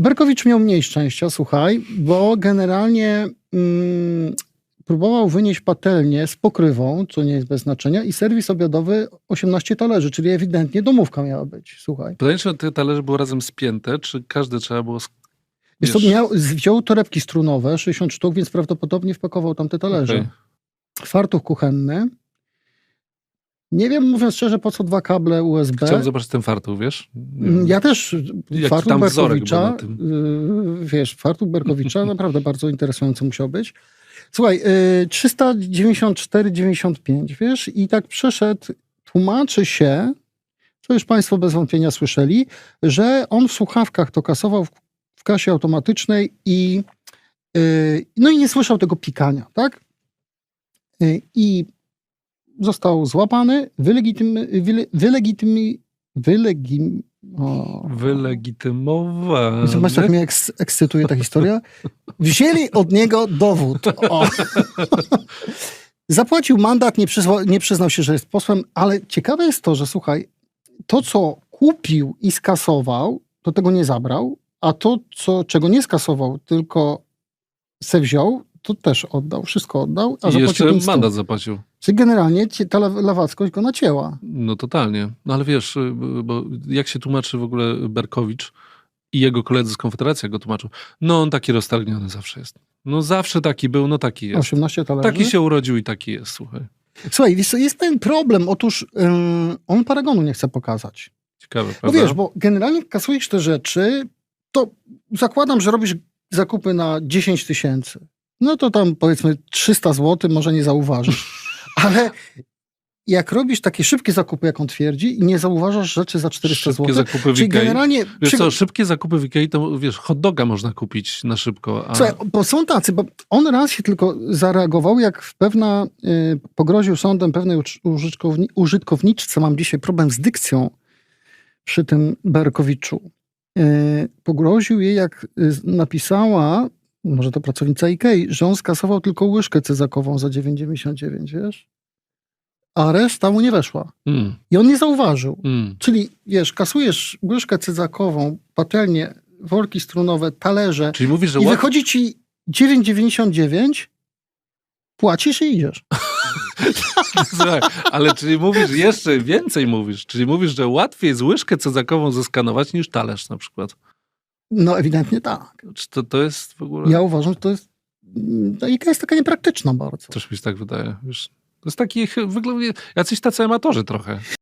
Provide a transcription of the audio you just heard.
Berkowicz miał mniej szczęścia, słuchaj, bo generalnie mm, próbował wynieść patelnię z pokrywą, co nie jest bez znaczenia, i serwis obiadowy 18 talerzy, czyli ewidentnie domówka miała być, słuchaj. Pytanie, czy te talerze były razem spięte, czy każde trzeba było... Wiesz, wiesz, miał, wziął torebki strunowe, 60 sztuk, więc prawdopodobnie wpakował tam te talerze. okej. Fartuch kuchenny. Nie wiem, mówiąc szczerze, po co dwa kable USB. Chciałem zobaczyć ten fartuch, wiesz? Ja też Jaki fartuch Berkowicza, yy, wiesz, fartuch Berkowicza naprawdę bardzo interesujący musiał być. Słuchaj, yy, 394,95, wiesz, i tak przeszedł, tłumaczy się, co już Państwo bez wątpienia słyszeli, że on w słuchawkach to kasował w, kasie automatycznej i yy, no i nie słyszał tego pikania, tak? I został złapany, wylegitymy, wyle, wylegitymi, wylegim, o, Wylegitymowany. Zobacz, tak mnie eks- ekscytuje ta historia. Wzięli od niego dowód. Zapłacił mandat, nie, przyzwa, nie przyznał się, że jest posłem, ale ciekawe jest to, że słuchaj, to co kupił i skasował, to tego nie zabrał, a to, co, czego nie skasował, tylko se wziął, to też oddał, wszystko oddał, a I jeszcze 500. mandat zapłacił. Czyli generalnie ta law- lawackość go nacięła. No totalnie. No ale wiesz, y, bo jak się tłumaczy w ogóle Berkowicz i jego koledzy z Konfederacji jak go tłumaczą? No on taki roztargniony zawsze jest. No zawsze taki był, no taki jest. 18 talerzy. Taki się urodził i taki jest, słuchaj. Słuchaj, jest ten problem. Otóż ym, on paragonu nie chce pokazać. Ciekawe, No prawda? wiesz, bo generalnie kasujesz te rzeczy, to zakładam, że robisz zakupy na 10 tysięcy. No to tam powiedzmy 300 zł może nie zauważysz. Ale jak robisz takie szybkie zakupy, jak on twierdzi, i nie zauważasz rzeczy za 400 Szybkie zł, zakupy w czyli generalnie... Wiesz przy- co, szybkie zakupy w Ikei to wiesz, hot doga można kupić na szybko. A... Słuchaj, bo są tacy, bo on raz się tylko zareagował, jak w pewna, y, pogroził sądem pewnej użytkowni, użytkowniczce, mam dzisiaj problem z dykcją przy tym Berkowiczu. Y, pogroził jej, jak y, napisała, może to pracownica Ikei, że on skasował tylko łyżkę cezakową za 9,99, wiesz? A reszta mu nie weszła. Mm, I on nie zauważył. mm. Czyli, wiesz, kasujesz łyżkę cyzakową, patelnię, worki strunowe, talerze, Czyli mówisz, że i łat... wychodzi ci 9,99, płacisz i idziesz. Słuchaj, ale czyli mówisz jeszcze więcej mówisz, czyli mówisz, że łatwiej jest łyżkę cezakową zeskanować niż talerz na przykład. No ewidentnie tak. Czy to, to jest w ogóle... Ja uważam, że to jest... Ta IKEA jest taka niepraktyczna bardzo. Też mi się tak wydaje. Wiesz, to jest taki, wygląda, jacyś tacy amatorzy trochę.